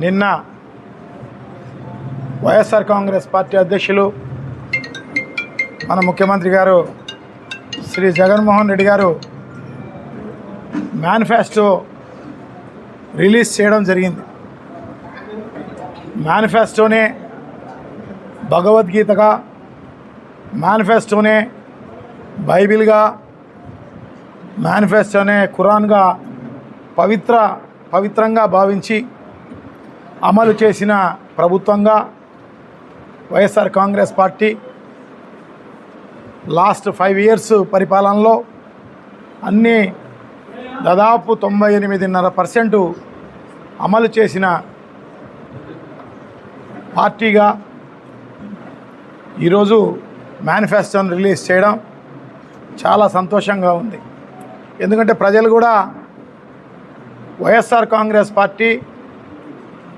నిన్న వైఎస్ఆర్ కాంగ్రెస్ పార్టీ అధ్యక్షులు మన ముఖ్యమంత్రి గారు శ్రీ జగన్మోహన్ రెడ్డి గారు మేనిఫెస్టో రిలీజ్ చేయడం జరిగింది. మేనిఫెస్టోనే భగవద్గీతగా మేనిఫెస్టోనే బైబిల్గా మేనిఫెస్టోనే ఖురాన్గా పవిత్ర పవిత్రంగా భావించి అమలు చేసిన ప్రభుత్వంగా YSR Congress party last five years పరిపాలనలో అన్ని దాదాపు తొంభై ఎనిమిదిన్నర పర్సెంటు అమలు చేసిన పార్టీగా ఈరోజు మేనిఫెస్టోను రిలీజ్ చేయడం చాలా సంతోషంగా ఉంది. ఎందుకంటే ప్రజలు కూడా వైఎస్ఆర్ కాంగ్రెస్ పార్టీ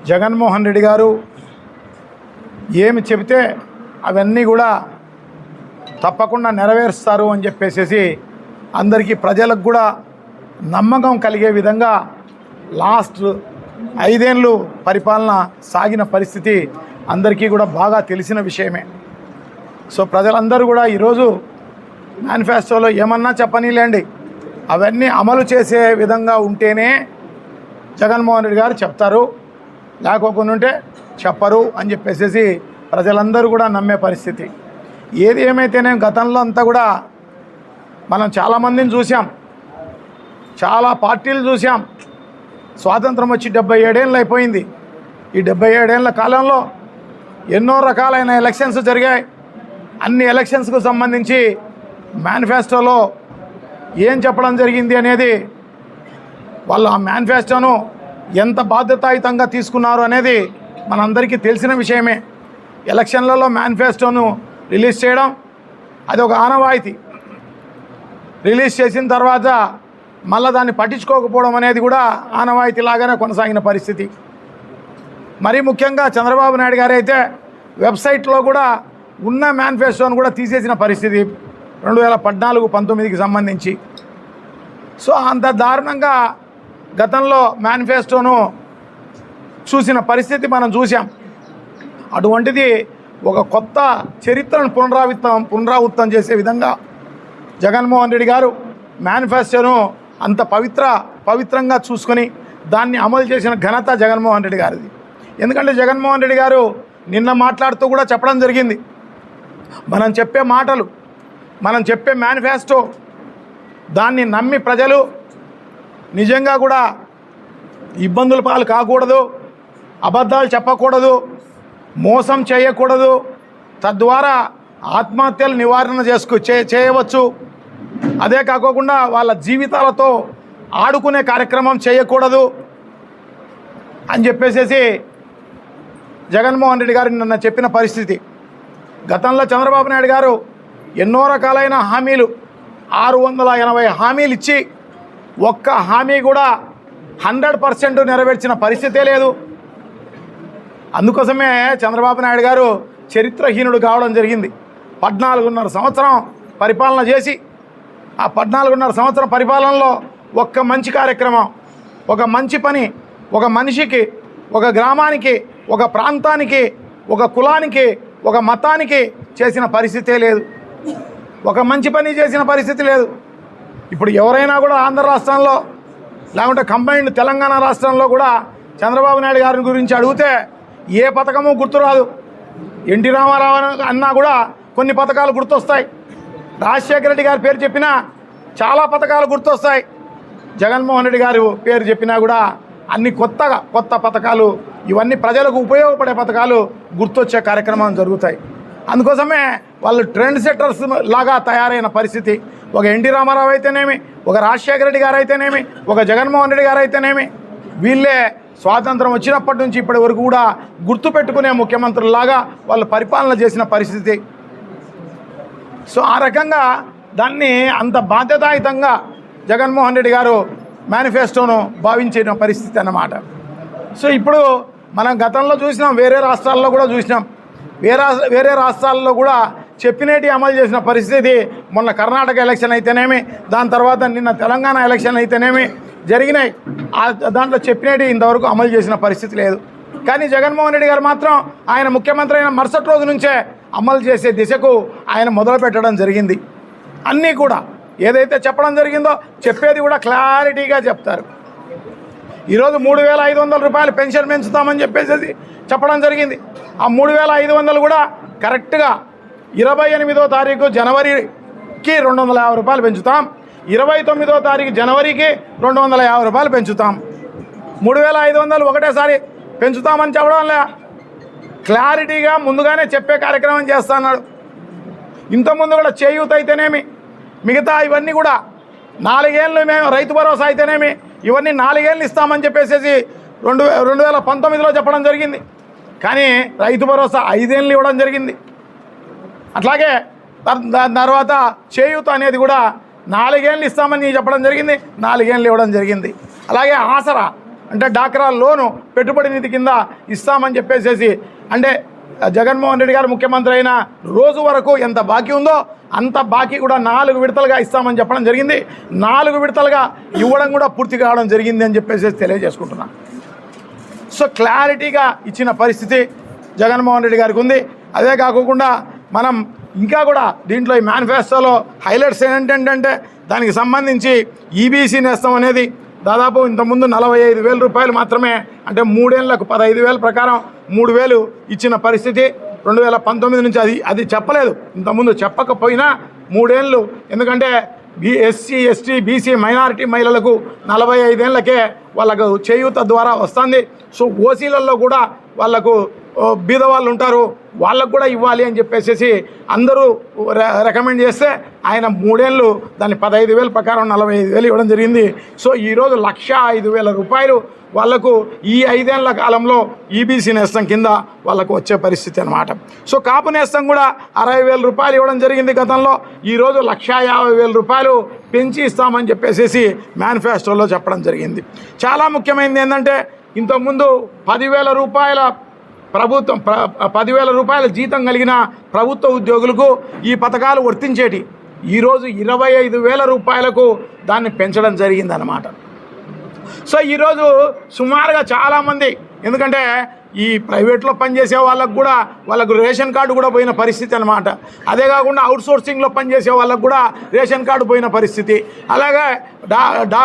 జగన్మోహన్ రెడ్డి గారు ఏమి చెబితే అవన్నీ కూడా తప్పకుండా నెరవేరుస్తారు అని చెప్పేసి అందరికీ ప్రజలకు కూడా నమ్మకం కలిగే విధంగా లాస్ట్ ఐదేళ్ళు పరిపాలన సాగిన పరిస్థితి అందరికీ కూడా బాగా తెలిసిన విషయమే. సో ప్రజలందరూ కూడా ఈరోజు మేనిఫెస్టోలో ఏమన్నా చెప్పనీలేండి. అవన్నీ అమలు చేసే విధంగా ఉంటేనే జగన్మోహన్ రెడ్డి గారు చెప్తారు. లేకోకుండా ఉంటే చెప్పరు అని చెప్పేసేసి ప్రజలందరూ కూడా నమ్మే పరిస్థితి. ఏది ఏమైతేనే గతంలో అంతా కూడా మనం చాలామందిని చూసాం చాలా పార్టీలు చూసాం స్వాతంత్రం వచ్చి డెబ్బై ఏడేళ్ళు అయిపోయింది. ఈ డెబ్బై ఏడేళ్ళ కాలంలో ఎన్నో రకాలైన ఎలక్షన్స్ జరిగాయి. అన్ని ఎలక్షన్స్కు సంబంధించి మేనిఫెస్టోలో ఏం చెప్పడం జరిగింది అనేది వాళ్ళు ఆ మేనిఫెస్టోను ఎంత బాధ్యతాయుతంగా తీసుకున్నారు అనేది మనందరికీ తెలిసిన విషయమే. ఎలక్షన్లలో మేనిఫెస్టోను రిలీజ్ చేయడం అది ఒక ఆనవాయితీ. రిలీజ్ చేసిన తర్వాత మళ్ళీ దాన్ని పట్టించుకోకపోవడం అనేది కూడా ఆనవాయితీ లాగానే కొనసాగిన పరిస్థితి. మరీ ముఖ్యంగా చంద్రబాబు నాయుడు గారు అయితే వెబ్సైట్లో కూడా ఉన్న మేనిఫెస్టోను కూడా తీసేసిన పరిస్థితి రెండు వేల పద్నాలుగు పంతొమ్మిదికి సంబంధించి. సో అంత దారుణంగా గతంలో మేనిఫెస్టోను చూసిన పరిస్థితి మనం చూసాం అటువంటిది ఒక కొత్త చరిత్రను పునరావృతం పునరావృతం చేసే విధంగా జగన్మోహన్ రెడ్డి గారు మేనిఫెస్టోను అంత పవిత్ర పవిత్రంగా చూసుకొని దాన్ని అమలు చేసిన ఘనత జగన్మోహన్ రెడ్డి గారిది. ఎందుకంటే జగన్మోహన్ రెడ్డి గారు నిన్న మాట్లాడుతూ కూడా చెప్పడం జరిగింది. మనం చెప్పే మాటలు మనం చెప్పే మేనిఫెస్టో దాన్ని నమ్మి ప్రజలు నిజంగా కూడా ఇబ్బందుల పాలు కాకూడదు అబద్ధాలు చెప్పకూడదు మోసం చేయకూడదు. తద్వారా ఆత్మహత్యలు నివారణ చేసుకు చే చేయవచ్చు. అదే కాకోకుండా వాళ్ళ జీవితాలతో ఆడుకునే కార్యక్రమం చేయకూడదు అని చెప్పేసేసి జగన్మోహన్ రెడ్డి గారు నిన్న చెప్పిన పరిస్థితి. గతంలో చంద్రబాబు నాయుడు గారు ఎన్నో రకాలైన హామీలు ఆరు వందల ఎనభై హామీలు ఇచ్చి ఒక్క హామీ కూడా హండ్రెడ్ పర్సెంట్ నెరవేర్చిన పరిస్థితే లేదు. అందుకోసమే చంద్రబాబు నాయుడు గారు చరిత్రహీనుడు కావడం జరిగింది. పద్నాలుగున్నర సంవత్సరం పరిపాలన చేసి ఆ పద్నాలుగున్నర సంవత్సరం పరిపాలనలో ఒక్క మంచి కార్యక్రమం ఒక మంచి పని ఒక మనిషికి ఒక గ్రామానికి ఒక ప్రాంతానికి ఒక కులానికి ఒక మతానికి చేసిన పరిస్థితే లేదు. ఒక మంచి పని చేసిన పరిస్థితి లేదు. ఇప్పుడు ఎవరైనా కూడా ఆంధ్ర రాష్ట్రంలో లేకుంటే కంబైన్డ్ తెలంగాణ రాష్ట్రంలో కూడా చంద్రబాబు నాయుడు గారి గురించి అడిగితే ఏ పథకము గుర్తురాదు. ఎన్టీ రామారావు అన్నా కూడా కొన్ని పథకాలు గుర్తొస్తాయి. రాజశేఖర రెడ్డి గారి పేరు చెప్పినా చాలా పథకాలు గుర్తొస్తాయి. జగన్మోహన్ రెడ్డి గారు పేరు చెప్పినా కూడా అన్ని కొత్తగా కొత్త పథకాలు ఇవన్నీ ప్రజలకు ఉపయోగపడే పథకాలు గుర్తొచ్చే కార్యక్రమాలు జరుగుతాయి. అందుకోసమే వాళ్ళు ట్రెండ్ సెట్టర్స్ లాగా తయారైన పరిస్థితి. ఒక ఎన్టీ రామారావు అయితేనేమి ఒక రాజశేఖర రెడ్డి గారు అయితేనేమి ఒక జగన్మోహన్ రెడ్డి గారు అయితేనేమి వీళ్ళే స్వాతంత్రం వచ్చినప్పటి నుంచి ఇప్పటి వరకు కూడా గుర్తుపెట్టుకునే ముఖ్యమంత్రుల్లాగా వాళ్ళు పరిపాలన చేసిన పరిస్థితి. సో ఆ రకంగా దాన్ని అంత బాధ్యతాయుతంగా జగన్మోహన్ రెడ్డి గారు మేనిఫెస్టోను భావించిన పరిస్థితి అన్నమాట. సో ఇప్పుడు మనం గతంలో చూసినాం వేరే రాష్ట్రాల్లో కూడా చూసినాం. వేరే వేరే రాష్ట్రాల్లో కూడా చెప్పినట్టు అమలు చేసిన పరిస్థితి మొన్న కర్ణాటక ఎలక్షన్ అయితేనేమి దాని తర్వాత నిన్న తెలంగాణ ఎలక్షన్ అయితేనేమి జరిగినాయి. దాంట్లో చెప్పినట్టు ఇంతవరకు అమలు చేసిన పరిస్థితి లేదు. కానీ జగన్మోహన్ రెడ్డి గారు మాత్రం ఆయన ముఖ్యమంత్రి అయిన మరుసటి రోజు నుంచే అమలు చేసే దిశకు ఆయన మొదలు పెట్టడం జరిగింది. అన్నీ కూడా ఏదైతే చెప్పడం జరిగిందో చెప్పేది కూడా క్లారిటీగా చెప్తారు. ఈరోజు మూడు వేల ఐదు వందల రూపాయలు పెన్షన్ పెంచుతామని చెప్పేసి చెప్పడం జరిగింది. ఆ మూడు వేల ఐదు వందలు కూడా కరెక్ట్గా ఇరవై ఎనిమిదో తారీఖు జనవరికి రెండు వందల యాభై రూపాయలు పెంచుతాం. ఇరవై తొమ్మిదో తారీఖు జనవరికి రెండు వందల యాభై రూపాయలు పెంచుతాం. మూడు వేల ఐదు వందలు ఒకటేసారి పెంచుతామని చెప్పడం లే. క్లారిటీగా ముందుగానే చెప్పే కార్యక్రమం చేస్తున్నాడు. ఇంతకుముందు కూడా చేయూత అయితేనేమి మిగతా ఇవన్నీ కూడా నాలుగేళ్ళు మేము రైతు భరోసా అయితేనేమి ఇవన్నీ నాలుగేళ్ళు ఇస్తామని చెప్పేసి రెండు వే- రెండు వేల పంతొమ్మిదిలో చెప్పడం జరిగింది. కానీ రైతు భరోసా ఐదేళ్ళు ఇవ్వడం జరిగింది. అట్లాగే దాని తర్వాత చేయూత అనేది కూడా నాలుగేళ్ళు ఇస్తామని చెప్పడం జరిగింది నాలుగేళ్ళు ఇవ్వడం జరిగింది. అలాగే ఆసరా అంటే డాక్రా లోను పెట్టుబడి నిధి కింద ఇస్తామని చెప్పేసేసి అంటే జగన్మోహన్ రెడ్డి గారు ముఖ్యమంత్రి అయిన రోజు వరకు ఎంత బాకీ ఉందో అంత బాకీ కూడా నాలుగు విడతలుగా ఇస్తామని చెప్పడం జరిగింది. నాలుగు విడతలుగా ఇవ్వడం కూడా పూర్తి కావడం జరిగింది అని చెప్పేసి తెలియజేసుకుంటున్నాను సో క్లారిటీగా ఇచ్చిన పరిస్థితి జగన్మోహన్ రెడ్డి గారికి ఉంది. అదే కాకుండా మనం ఇంకా కూడా దీంట్లో ఈ మేనిఫెస్టోలో హైలైట్స్ ఏంటంటే దానికి సంబంధించి ఈబీసీ నేస్తం అనేది దాదాపు ఇంతకుముందు నలభై ఐదు వేల రూపాయలు మాత్రమే అంటే మూడేళ్ళకు పదహైదు వేల ప్రకారం మూడు వేలు ఇచ్చిన పరిస్థితి. రెండు వేల పంతొమ్మిది నుంచి అది అది చెప్పలేదు. ఇంతకుముందు చెప్పకపోయినా మూడేళ్ళు ఎందుకంటే B SC ST BC minority మహిళలకు నలభై ఐదేళ్ళకే వాళ్ళకు చేయూత ద్వారా వస్తుంది. సో ఓసీలలో కూడా వాళ్ళకు బీద వాళ్ళు ఉంటారు వాళ్ళకు కూడా ఇవ్వాలి అని చెప్పేసి అందరూ రికమెండ్ చేస్తే ఆయన మూడేళ్ళు దాన్ని పదహైదు వేల ప్రకారం నలభై ఐదు వేలు ఇవ్వడం జరిగింది. సో ఈరోజు లక్ష ఐదు వేల రూపాయలు వాళ్ళకు ఈ ఐదేళ్ళ కాలంలో ఈబీసీ నేస్తం కింద వాళ్ళకు వచ్చే పరిస్థితి అనమాట సో కాపు నేస్తం కూడా అరవై వేల రూపాయలు ఇవ్వడం జరిగింది గతంలో. ఈరోజు లక్ష యాభై వేల రూపాయలు పెంచి ఇస్తామని చెప్పేసి మేనిఫెస్టోలో చెప్పడం జరిగింది. చాలా ముఖ్యమైనది ఏంటంటే ఇంతకుముందు పదివేల రూపాయల ప్రభుత్వం ప్ర పదివేల రూపాయల జీతం కలిగిన ప్రభుత్వ ఉద్యోగులకు ఈ పథకాలు వర్తించేటి. ఈరోజు ఇరవై ఐదు వేల రూపాయలకు దాన్ని పెంచడం జరిగిందనమాట సో ఈరోజు సుమారుగా చాలామంది ఎందుకంటే ఈ ప్రైవేట్లో పనిచేసే వాళ్ళకు కూడా వాళ్ళకు రేషన్ కార్డు కూడా పోయిన పరిస్థితి అనమాట అదే కాకుండా అవుట్ సోర్సింగ్లో పనిచేసే వాళ్ళకు కూడా రేషన్ కార్డు పోయిన పరిస్థితి. అలాగే డా డా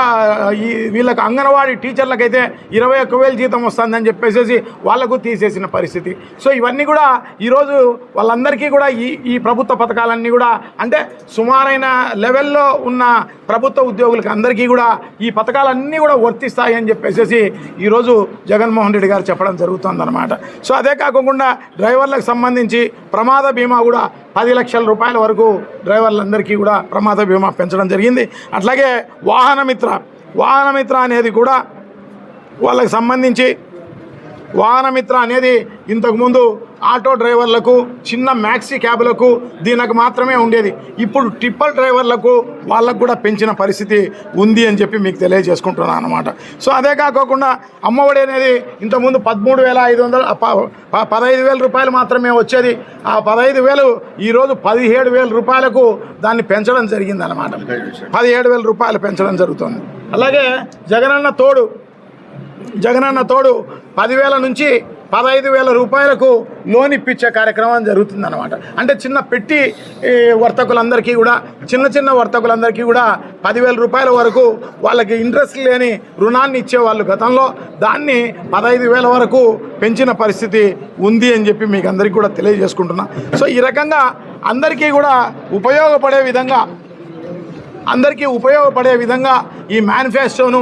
ఈ వీళ్ళకి అంగన్వాడీ టీచర్లకైతే ఇరవై ఒక్క వేలు జీతం వస్తుందని చెప్పేసి వాళ్ళకు తీసేసిన పరిస్థితి. సో ఇవన్నీ కూడా ఈరోజు వాళ్ళందరికీ కూడా ఈ ఈ ప్రభుత్వ పథకాలన్నీ కూడా అంటే సుమారైన లెవెల్లో ఉన్న ప్రభుత్వ ఉద్యోగులకి అందరికీ కూడా ఈ పథకాలన్నీ కూడా వర్తిస్తాయి అని చెప్పేసి ఈరోజు జగన్మోహన్ రెడ్డి గారు చెప్పడం ఉందన్నమాట. సో అదే కాకుండా డ్రైవర్లకు సంబంధించి ప్రమాద బీమా కూడా పది లక్షల రూపాయల వరకు డ్రైవర్లందరికీ కూడా ప్రమాద బీమా పెంచడం జరిగింది. అట్లాగే వాహనమిత్ర వాహనమిత్ర అనేది కూడా వాళ్ళకి సంబంధించి వాహనమిత్ర అనేది ఇంతకుముందు ఆటో డ్రైవర్లకు చిన్న మ్యాక్సీ క్యాబ్లకు దీనికి మాత్రమే ఉండేది. ఇప్పుడు ట్రిప్పల్ డ్రైవర్లకు వాళ్ళకు కూడా పెంచిన పరిస్థితి ఉంది అని చెప్పి మీకు తెలియజేసుకుంటున్నాను అనమాట సో అదే కాకుండా అమ్మఒడి అనేది ఇంతకుముందు పదమూడు వేల ఐదు వందల పదహైదు వేల రూపాయలు మాత్రమే వచ్చేది. ఆ పదహైదు వేలు ఈరోజు పదిహేడు వేల రూపాయలకు దాన్ని పెంచడం జరిగిందనమాట పదిహేడు వేల రూపాయలు పెంచడం జరుగుతుంది. అలాగే జగనన్న తోడు జగనన్న తోడు పదివేల నుంచి పదహైదు వేల రూపాయలకు లోన్ ఇప్పించే కార్యక్రమం జరుగుతుందన్నమాట. అంటే చిన్న పెట్టి వర్తకులందరికీ కూడా చిన్న చిన్న వర్తకులందరికీ కూడా పదివేల రూపాయల వరకు వాళ్ళకి ఇంట్రెస్ట్ లేని రుణాన్ని ఇచ్చేవాళ్ళు గతంలో దాన్ని పదహైదు వేల వరకు పెంచిన పరిస్థితి ఉంది అని చెప్పి మీకు అందరికీ కూడా తెలియజేసుకుంటున్నా. సో ఈ రకంగా అందరికీ కూడా ఉపయోగపడే విధంగా అందరికీ ఉపయోగపడే విధంగా ఈ మేనిఫెస్టోను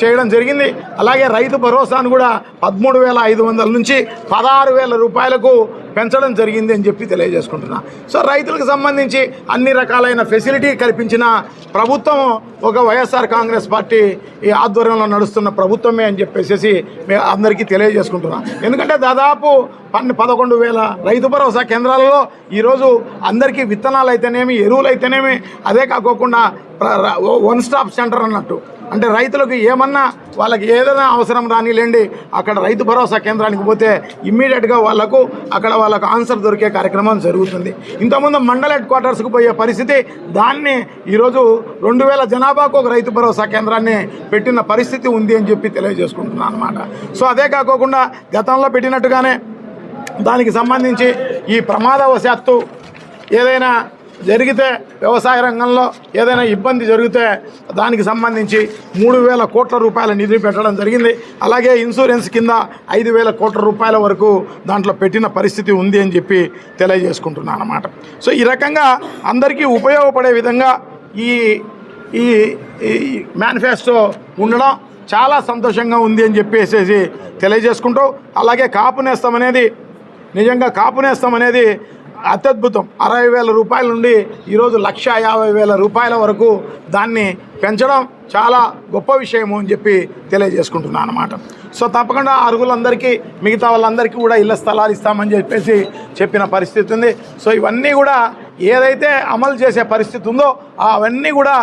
చేయడం జరిగింది. అలాగే రైతు భరోసాను కూడా పదమూడు వేల ఐదు వందల నుంచి పదహారు వేల రూపాయలకు పెంచడం జరిగింది అని చెప్పి తెలియజేసుకుంటున్నా. సో రైతులకు సంబంధించి అన్ని రకాలైన ఫెసిలిటీ కల్పించిన ప్రభుత్వం ఒక వైఎస్ఆర్ కాంగ్రెస్ పార్టీ ఈ ఆధ్వర్యంలో నడుస్తున్న ప్రభుత్వమే అని చెప్పేసి మేము అందరికీ తెలియజేసుకుంటున్నాం. ఎందుకంటే దాదాపు పన్ను పదకొండు వేల రైతు భరోసా కేంద్రాలలో ఈరోజు అందరికీ విత్తనాలు అయితేనేమి ఎరువులు అయితేనేమి అదే కాకోకుండా ప్ర- వన్ స్టాప్ సెంటర్ అన్నట్టు. అంటే రైతులకు ఏమన్నా వాళ్ళకి ఏదైనా అవసరం రానిలేండి అక్కడ రైతు భరోసా కేంద్రానికి పోతే ఇమ్మీడియట్గా వాళ్ళకు అక్కడ వాళ్ళకు ఆన్సర్ దొరికే కార్యక్రమం జరుగుతుంది. ఇంతకుముందు మండల హెడ్ క్వార్టర్స్కి పోయే పరిస్థితి దాన్ని ఈరోజు రెండు వేల జనాభాకు ఒక రైతు భరోసా కేంద్రాన్ని పెట్టిన పరిస్థితి ఉంది అని చెప్పి తెలియజేసుకుంటున్నాను అనమాట సో అదే కాకోకుండా గతంలో పెట్టినట్టుగానే దానికి సంబంధించి ఈ ప్రమాదవశాత్తు ఏదైనా జరిగితే వ్యవసాయ రంగంలో ఏదైనా ఇబ్బంది జరిగితే దానికి సంబంధించి మూడు వేల కోట్ల రూపాయల నిధులు పెట్టడం జరిగింది. అలాగే ఇన్సూరెన్స్ కింద ఐదు వేల కోట్ల రూపాయల వరకు దాంట్లో పెట్టిన పరిస్థితి ఉంది అని చెప్పి తెలియజేసుకుంటున్నాను అనమాట సో ఈ రకంగా అందరికీ ఉపయోగపడే విధంగా ఈ ఈ ఈ మేనిఫెస్టో ఉండడం చాలా సంతోషంగా ఉంది అని చెప్పేసేసి తెలియజేసుకుంటూ అలాగే కాపు నేస్తం అనేది నిజంగా కాపు నేస్తం అనేది అత్యద్భుతం. అరవై వేల రూపాయల నుండి ఈరోజు లక్ష యాభై వేల రూపాయల వరకు దాన్ని పెంచడం చాలా గొప్ప విషయము అని చెప్పి తెలియజేసుకుంటున్నాను అనమాట సో తప్పకుండా అరుగులందరికీ మిగతా వాళ్ళందరికీ కూడా ఇళ్ళ స్థలాలు ఇస్తామని చెప్పేసి చెప్పిన పరిస్థితి ఉంది. సో ఇవన్నీ కూడా ఏదైతే అమలు చేసే పరిస్థితి ఉందో అవన్నీ కూడా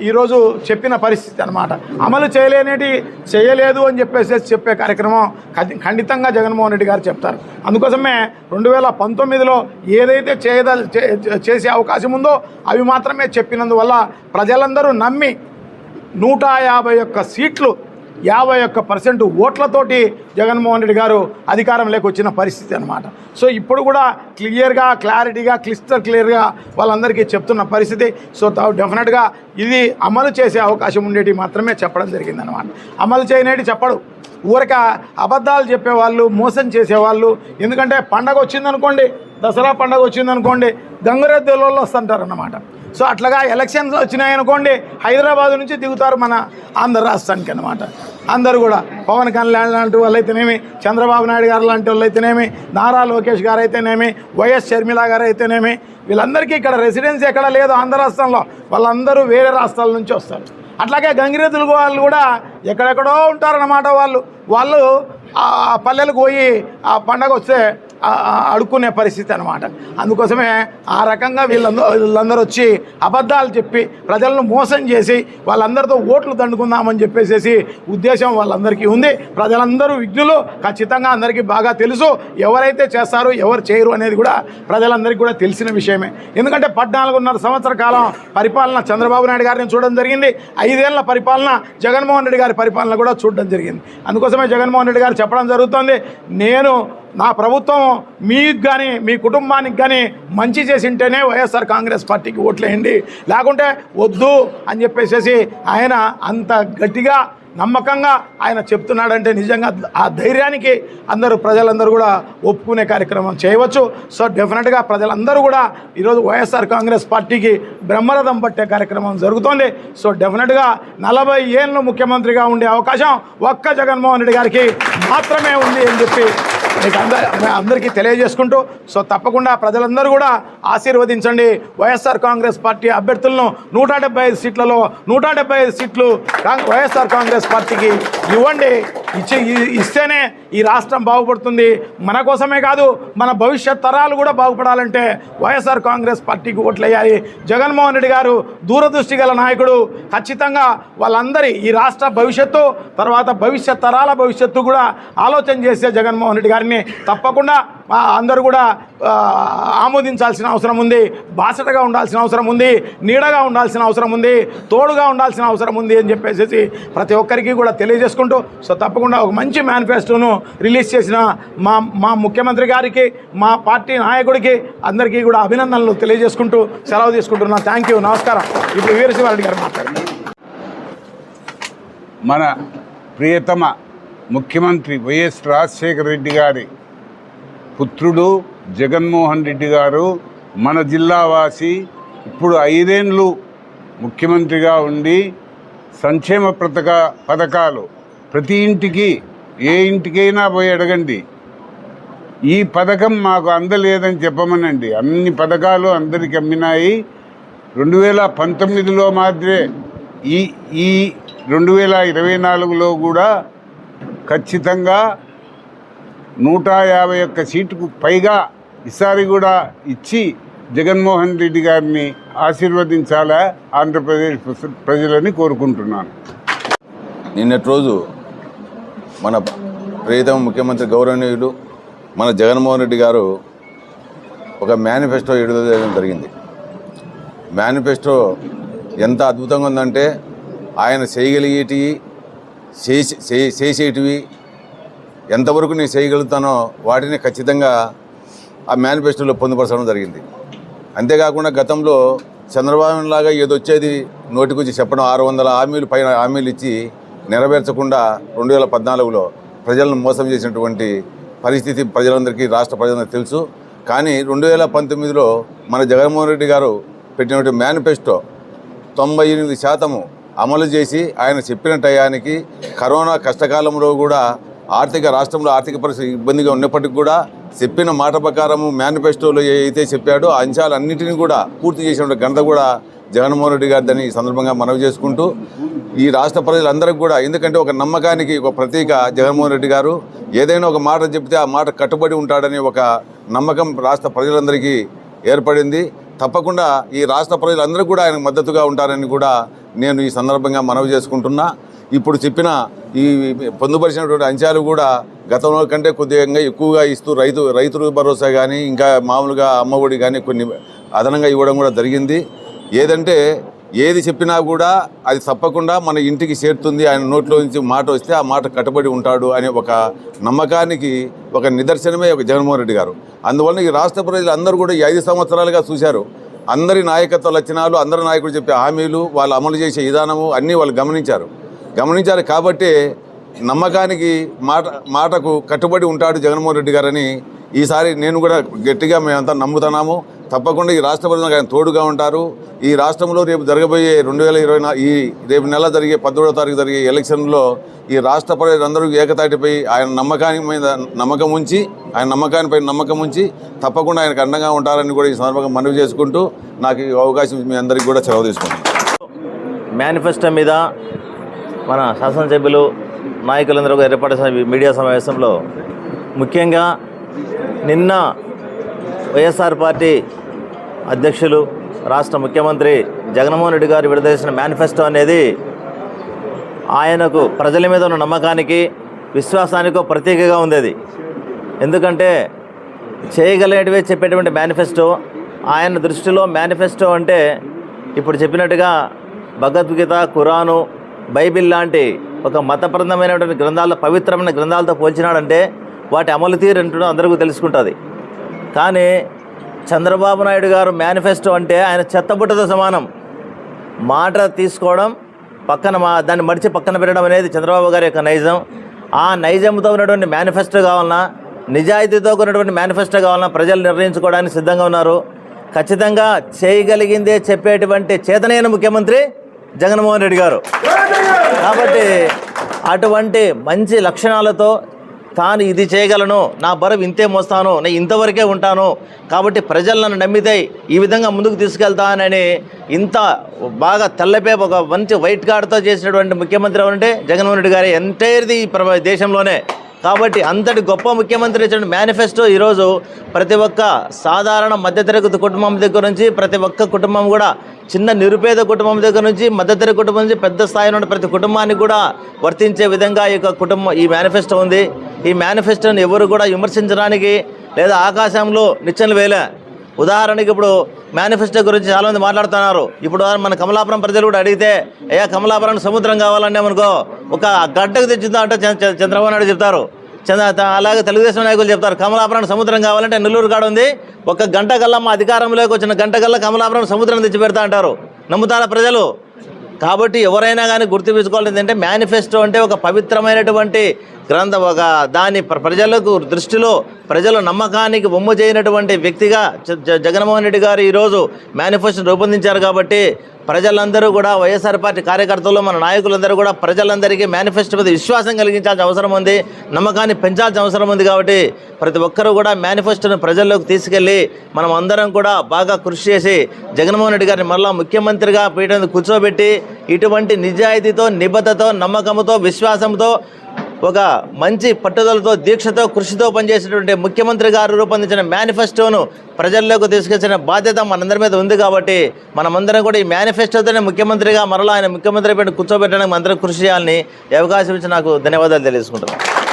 ఈరోజు చెప్పిన పరిస్థితి అనమాట అమలు చేయలేనేటి చేయలేదు అని చెప్పేసి చెప్పే కార్యక్రమం ఖండితంగా జగన్మోహన్ రెడ్డి గారు చెప్తారు. అందుకోసమే రెండు వేల పంతొమ్మిదిలో ఏదైతే చేయదల చే- చేసే అవకాశం ఉందో అవి మాత్రమే చెప్పినందువల్ల ప్రజలందరూ నమ్మి నూట యాభై ఒక్క సీట్లు యాభై ఒక్క పర్సెంట్ ఓట్లతోటి జగన్మోహన్ రెడ్డి గారు అధికారంలోకి వచ్చిన పరిస్థితి అనమాట సో ఇప్పుడు కూడా క్లియర్గా క్లారిటీగా క్లిస్టర్ క్లియర్గా వాళ్ళందరికీ చెప్తున్న పరిస్థితి. సో డెఫినెట్గా ఇది అమలు చేసే అవకాశం ఉండేటి మాత్రమే చెప్పడం జరిగిందనమాట అమలు చేయనేటి చెప్పడు. ఊరిక అబద్ధాలు చెప్పేవాళ్ళు మోసం చేసేవాళ్ళు. ఎందుకంటే పండగ వచ్చిందనుకోండి దసరా పండగ వచ్చిందనుకోండి గంగరెద్దులలో వస్తుంటారన్నమాట. సో అట్లాగా ఎలక్షన్స్ వచ్చినాయనుకోండి హైదరాబాద్ నుంచి దిగుతారు మన ఆంధ్ర రాష్ట్రానికి అనమాట అందరూ కూడా పవన్ కళ్యాణ్ లాంటి వాళ్ళు అయితేనేమి చంద్రబాబు నాయుడు గారు లాంటి వాళ్ళైతేనేమి అయితేనేమి నారా లోకేష్ గారు అయితేనేమి వైఎస్ షర్మిల గారు అయితేనేమి వీళ్ళందరికీ ఇక్కడ రెసిడెన్సీ ఎక్కడ లేదు ఆంధ్ర రాష్ట్రంలో. వాళ్ళందరూ వేరే రాష్ట్రాల నుంచి వస్తారు. అట్లాగే గంగిరెద్దులు వాళ్ళు కూడా ఎక్కడెక్కడో ఉంటారన్నమాట వాళ్ళు. వాళ్ళు ఆ పల్లెలకు పోయి ఆ పండగ వస్తే అడుక్కునే పరిస్థితి అనమాట అందుకోసమే ఆ రకంగా వీళ్ళందరూ వీళ్ళందరూ వచ్చి అబద్ధాలు చెప్పి ప్రజలను మోసం చేసి వాళ్ళందరితో ఓట్లు దండుకుందామని చెప్పేసి ఉద్దేశం వాళ్ళందరికీ ఉంది. ప్రజలందరూ విఘ్నులు. ఖచ్చితంగా అందరికీ బాగా తెలుసు. ఎవరైతే చేస్తారో ఎవరు చేయరు అనేది కూడా ప్రజలందరికీ కూడా తెలిసిన విషయమే. ఎందుకంటే పద్నాలుగున్నర సంవత్సర కాలం పరిపాలన చంద్రబాబు నాయుడు గారిని చూడడం జరిగింది. ఐదేళ్ళ పరిపాలన జగన్మోహన్ రెడ్డి గారి పరిపాలన కూడా చూడడం జరిగింది. అందుకోసమే జగన్మోహన్ రెడ్డి గారు చెప్పడం జరుగుతుంది. నేను నా ప్రభుత్వం మీకు కానీ మీ కుటుంబానికి కానీ మంచి చేసింటేనే వైఎస్ఆర్ కాంగ్రెస్ పార్టీకి ఓట్లేయండి. లేకుంటే వద్దు అని చెప్పేసేసి ఆయన అంత గట్టిగా నమ్మకంగా ఆయన చెప్తున్నాడంటే నిజంగా ఆ ధైర్యానికి అందరూ ప్రజలందరూ కూడా ఒప్పుకునే కార్యక్రమం చేయవచ్చు. సో డెఫినెట్గా ప్రజలందరూ కూడా ఈరోజు వైఎస్ఆర్ కాంగ్రెస్ పార్టీకి బ్రహ్మరథం పట్టే కార్యక్రమం జరుగుతోంది. సో డెఫినెట్గా నలభై ఏళ్ళు ముఖ్యమంత్రిగా ఉండే అవకాశం ఒక్క జగన్మోహన్ రెడ్డి గారికి మాత్రమే ఉంది అని చెప్పి మీకు అందరి అందరికీ తెలియజేసుకుంటూ సో తప్పకుండా ప్రజలందరూ కూడా ఆశీర్వదించండి. వైఎస్ఆర్ కాంగ్రెస్ పార్టీ అభ్యర్థులను నూట డెబ్బై ఐదు సీట్లలో నూట డెబ్బై ఐదు సీట్లు వైఎస్ఆర్ కాంగ్రెస్ పార్టీకి ఇవ్వండి. ఇచ్చి ఇస్తేనే ఈ రాష్ట్రం బాగుపడుతుంది. మన కోసమే కాదు మన భవిష్యత్ తరాలు కూడా బాగుపడాలంటే వైఎస్ఆర్ కాంగ్రెస్ పార్టీకి ఓట్లు వేయాలి జగన్మోహన్ రెడ్డి గారు దూరదృష్టి గల నాయకుడు. ఖచ్చితంగా వాళ్ళందరి ఈ రాష్ట్ర భవిష్యత్తు తర్వాత భవిష్యత్ తరాల భవిష్యత్తు కూడా ఆలోచన చేసే జగన్మోహన్ రెడ్డి వారిని తప్పకుండా అందరూ కూడా ఆమోదించాల్సిన అవసరం ఉంది. బాసటగా ఉండాల్సిన అవసరం ఉంది. నీడగా ఉండాల్సిన అవసరం ఉంది. తోడుగా ఉండాల్సిన అవసరం ఉంది అని చెప్పేసి ప్రతి ఒక్కరికి కూడా తెలియజేసుకుంటూ సో తప్పకుండా ఒక మంచి మేనిఫెస్టోను రిలీజ్ చేసిన మా మా ముఖ్యమంత్రి గారికి మా పార్టీ నాయకుడికి అందరికీ కూడా అభినందనలు తెలియజేసుకుంటూ సెలవు తీసుకుంటున్నా. థ్యాంక్ యూ నమస్కారం. ఇప్పుడు వీరశివారెడ్డి గారు మాట్లాడండి మన ప్రియతమ ముఖ్యమంత్రి వైఎస్ రాజశేఖర రెడ్డి గారి పుత్రుడు జగన్మోహన్ రెడ్డి గారు మన జిల్లావాసి ఇప్పుడు ఐదేండ్లు ముఖ్యమంత్రిగా ఉండి సంక్షేమ పథక పథకాలు ప్రతి ఇంటికి ఏ ఇంటికైనా పోయి అడగండి. ఈ పథకం మాకు అందలేదని చెప్పమనండి. అన్ని పథకాలు అందరికి అమ్మినాయి. రెండు వేల పంతొమ్మిదిలో మాత్రమే ఈ ఈ రెండు వేల ఇరవై నాలుగులో కూడా ఖచ్చితంగా నూట యాభై ఒక్క సీటుకు పైగా ఈసారి కూడా ఇచ్చి జగన్మోహన్ రెడ్డి గారిని ఆశీర్వదించాలా ఆంధ్రప్రదేశ్ ప్రజలని కోరుకుంటున్నాను. నిన్నటి రోజు మన ప్రియతమ ముఖ్యమంత్రి గౌరవనీయులు మన జగన్మోహన్ రెడ్డి గారు ఒక మేనిఫెస్టో విడుదల చేయడం జరిగింది. మేనిఫెస్టో ఎంత అద్భుతంగా ఉందంటే ఆయన చేయగలిగేటివి చేసి చేసేటివి ఎంతవరకు నేను చేయగలుగుతానో వాటిని ఖచ్చితంగా ఆ మేనిఫెస్టోలో పొందుపరచడం జరిగింది. అంతేకాకుండా గతంలో చంద్రబాబు లాగా ఏదో వచ్చేది నోటికొచ్చి చెప్పడం ఆరు వందల హామీలు పైన హామీలు ఇచ్చి నెరవేర్చకుండా రెండు వేల పద్నాలుగులో ప్రజలను మోసం చేసినటువంటి పరిస్థితి ప్రజలందరికీ రాష్ట్ర ప్రజలందరికీ తెలుసు. కానీ రెండు వేల పంతొమ్మిదిలో మన జగన్మోహన్ రెడ్డి గారు పెట్టినటువంటి మేనిఫెస్టో తొంభై ఎనిమిది శాతము అమలు చేసి ఆయన చెప్పిన టయానికి కరోనా కష్టకాలంలో కూడా ఆర్థిక రాష్ట్రంలో ఆర్థిక పరిస్థితి ఇబ్బందిగా ఉన్నప్పటికీ కూడా చెప్పిన మాట ప్రకారము మేనిఫెస్టోలో ఏదైతే అయితే చెప్పాడో ఆ అంశాలన్నింటినీ కూడా పూర్తి చేసిన ఘనత కూడా జగన్మోహన్ రెడ్డి గారిదని ఈ సందర్భంగా మనవి చేసుకుంటూ ఈ రాష్ట్ర ప్రజలందరికీ కూడా ఎందుకంటే ఒక నమ్మకానికి ఒక ప్రతీక జగన్మోహన్ రెడ్డి గారు. ఏదైనా ఒక మాట చెప్తే ఆ మాట కట్టుబడి ఉంటాడని ఒక నమ్మకం రాష్ట్ర ప్రజలందరికీ ఏర్పడింది. తప్పకుండా ఈ రాష్ట్ర ప్రజలందరూ కూడా ఆయనకు మద్దతుగా ఉంటారని కూడా నేను ఈ సందర్భంగా మనవి చేసుకుంటున్నా. ఇప్పుడు చెప్పిన ఈ పొందుపరిచినటువంటి అంశాలు కూడా గతంలో కంటే కొద్దిగా ఎక్కువగా ఇస్తూ రైతు రైతు భరోసా కానీ ఇంకా మామూలుగా అమ్మఒడి కానీ కొన్ని అదనంగా ఇవ్వడం కూడా జరిగింది. ఏదంటే ఏది చెప్పినా కూడా అది తప్పకుండా మన ఇంటికి చేరుతుంది. ఆయన నోట్లో నుంచి మాట వస్తే ఆ మాట కట్టుబడి ఉంటాడు అనే ఒక నమ్మకానికి ఒక నిదర్శనమే ఒక జగన్మోహన్ రెడ్డి గారు. అందువలన ఈ రాష్ట్ర ప్రజలు అందరూ కూడా ఈ ఐదు సంవత్సరాలుగా చూశారు. అందరి నాయకత్వ లక్షణాలు అందరి నాయకుడు చెప్పే హామీలు వాళ్ళు అమలు చేసే విధానము అన్నీ వాళ్ళు గమనించారు. గమనించారు కాబట్టి నమ్మకానికి మాట మాటకు కట్టుబడి ఉంటాడు జగన్మోహన్ రెడ్డి గారని ఈసారి నేను కూడా గట్టిగా మేమంతా నమ్ముతున్నాము. తప్పకుండా ఈ రాష్ట్ర ప్రజలకు ఆయన తోడుగా ఉంటారు. ఈ రాష్ట్రంలో రేపు జరగబోయే రెండు వేల ఇరవై ఈ రేపు నెల జరిగే పద్దెనిమిదో తారీఖు జరిగే ఎలక్షన్లో ఈ రాష్ట్ర ప్రజలందరూ ఏకతాటిపై ఆయన నమ్మకాని మీద నమ్మకం ఉంచి ఆయన నమ్మకానిపై నమ్మకం ఉంచి తప్పకుండా ఆయనకు అండగా ఉంటారని కూడా ఈ సందర్భంగా మనవి చేసుకుంటూ నాకు ఈ అవకాశం మీ అందరికీ కూడా సెలవు తీసుకుంటాను మేనిఫెస్టో మీద మన శాసనసభ్యులు నాయకులందరూ కూడా ఏర్పాటు మీడియా సమావేశంలో ముఖ్యంగా నిన్న వైఎస్ఆర్ పార్టీ అధ్యక్షులు రాష్ట్ర ముఖ్యమంత్రి జగన్మోహన్ రెడ్డి గారు విడుదల చేసిన మేనిఫెస్టో అనేది ఆయనకు ప్రజల మీద ఉన్న నమ్మకానికి విశ్వాసానికో ప్రతీకగా ఉంది అది. ఎందుకంటే చేయగలిగేటివే చెప్పేటువంటి మేనిఫెస్టో ఆయన దృష్టిలో మేనిఫెస్టో అంటే ఇప్పుడు చెప్పినట్టుగా భగవద్గీత ఖురాను బైబిల్ లాంటి ఒక మతప్రదమైనటువంటి గ్రంథాల పవిత్రమైన గ్రంథాలతో పోల్చినాడంటే వాటి అమలు తీరు అంటున్నా అందరికీ తెలుసుకుంటుంది. కానీ చంద్రబాబు నాయుడు గారు మేనిఫెస్టో అంటే ఆయన చెత్తబుట్టతో సమానం. మాట తీసుకోవడం పక్కన మా దాన్ని మడిచి పక్కన పెట్టడం అనేది చంద్రబాబు గారి యొక్క నైజం. ఆ నైజంతో ఉన్నటువంటి మేనిఫెస్టో కావాలన్నా నిజాయితీతో ఉన్నటువంటి మేనిఫెస్టో కావాలన్నా ప్రజలు నిర్ణయించుకోవడానికి సిద్ధంగా ఉన్నారు. ఖచ్చితంగా చేయగలిగిందే చెప్పేటువంటి చేతనైన ముఖ్యమంత్రి జగన్మోహన్ రెడ్డి గారు! కాబట్టి అటువంటి మంచి లక్షణాలతో తాను ఇది చేయగలను నా బరువు ఇంతే మోస్తాను నేను ఇంతవరకే ఉంటాను కాబట్టి ప్రజలు నన్ను నమ్మితే ఈ విధంగా ముందుకు తీసుకెళ్తానని ఇంత బాగా తెల్లపే ఒక మంచి వైట్ కార్డ్తో చేసినటువంటి ముఖ్యమంత్రి ఎవరంటే జగన్మోహన్ రెడ్డి గారి. ఎంటైర్ది ఈ ప్ర- దేశంలోనే కాబట్టి అంతటి గొప్ప ముఖ్యమంత్రి ఇచ్చిన మేనిఫెస్టో ఈరోజు ప్రతి ఒక్క సాధారణ మధ్యతరగతి కుటుంబం దగ్గర నుంచి ప్రతి ఒక్క కుటుంబం కూడా చిన్న నిరుపేద కుటుంబం దగ్గర నుంచి మధ్యతరగతి కుటుంబం నుంచి పెద్ద స్థాయిలో ఉన్న ప్రతి కుటుంబానికి కూడా వర్తించే విధంగా ఈ యొక్క కుటుంబం ఈ మేనిఫెస్టో ఉంది. ఈ మేనిఫెస్టోని ఎవరు కూడా విమర్శించడానికి లేదా ఆకాశంలో నిచ్చెనలు వేలే ఉదాహరణకి ఇప్పుడు మేనిఫెస్టో గురించి చాలామంది మాట్లాడుతున్నారు. ఇప్పుడు మన కమలాపురం ప్రజలు కూడా అడిగితే అయ్యా కమలాపురం సముద్రం కావాలంటే మనకో ఒక గంటకు తెచ్చిందా అంటే చంద్రబాబు నాయుడు చెప్తారు. అలాగే తెలుగుదేశం నాయకులు చెప్తారు కమలాపురం సముద్రం కావాలంటే నెల్లూరు కాడ ఉంది ఒక గంట కల్లా మా అధికారంలోకి వచ్చిన గంట కల్లా కమలాపురం సముద్రం తెచ్చి పెడతా అంటారు. నమ్ముతారా ప్రజలు? కాబట్టి ఎవరైనా కానీ గుర్తుపెట్టుకోవాలి ఏంటంటే మేనిఫెస్టో అంటే ఒక పవిత్రమైనటువంటి గ్రంథ ఒక దాని ప్ర- ప్రజలకు దృష్టిలో ప్రజల నమ్మకానికి బొమ్మ చేయనటువంటి వ్యక్తిగా జగన్మోహన్ రెడ్డి గారు ఈరోజు మేనిఫెస్టో రూపొందించారు కాబట్టి ప్రజలందరూ కూడా వైఎస్ఆర్ పార్టీ కార్యకర్తలు మన నాయకులందరూ కూడా ప్రజలందరికీ మేనిఫెస్టో మీద విశ్వాసం కలిగించాల్సిన అవసరం ఉంది నమ్మకాన్ని పెంచాల్సిన అవసరం ఉంది కాబట్టి ప్రతి ఒక్కరూ కూడా మేనిఫెస్టోను ప్రజల్లోకి తీసుకెళ్ళి మనం అందరం కూడా బాగా కృషి చేసి జగన్మోహన్ రెడ్డి గారిని మళ్ళా ముఖ్యమంత్రిగా పీఠం కూర్చోబెట్టి ఇటువంటి నిజాయితీతో నిబద్ధతో నమ్మకంతో విశ్వాసంతో ఒక మంచి పట్టుదలతో దీక్షతో కృషితో పనిచేసినటువంటి ముఖ్యమంత్రి గారు రూపొందించిన మేనిఫెస్టోను ప్రజల్లోకి తీసుకొచ్చిన బాధ్యత మనందరి మీద ఉంది కాబట్టి మనమందరం కూడా ఈ మేనిఫెస్టోతోనే ముఖ్యమంత్రిగా మరలా ఆయన ముఖ్యమంత్రి పెట్టి కూర్చోబెట్టడానికి మనందరం కృషి చేయాలని అవకాశం ఇచ్చి నాకు ధన్యవాదాలు తెలియజేసుకుంటున్నాను.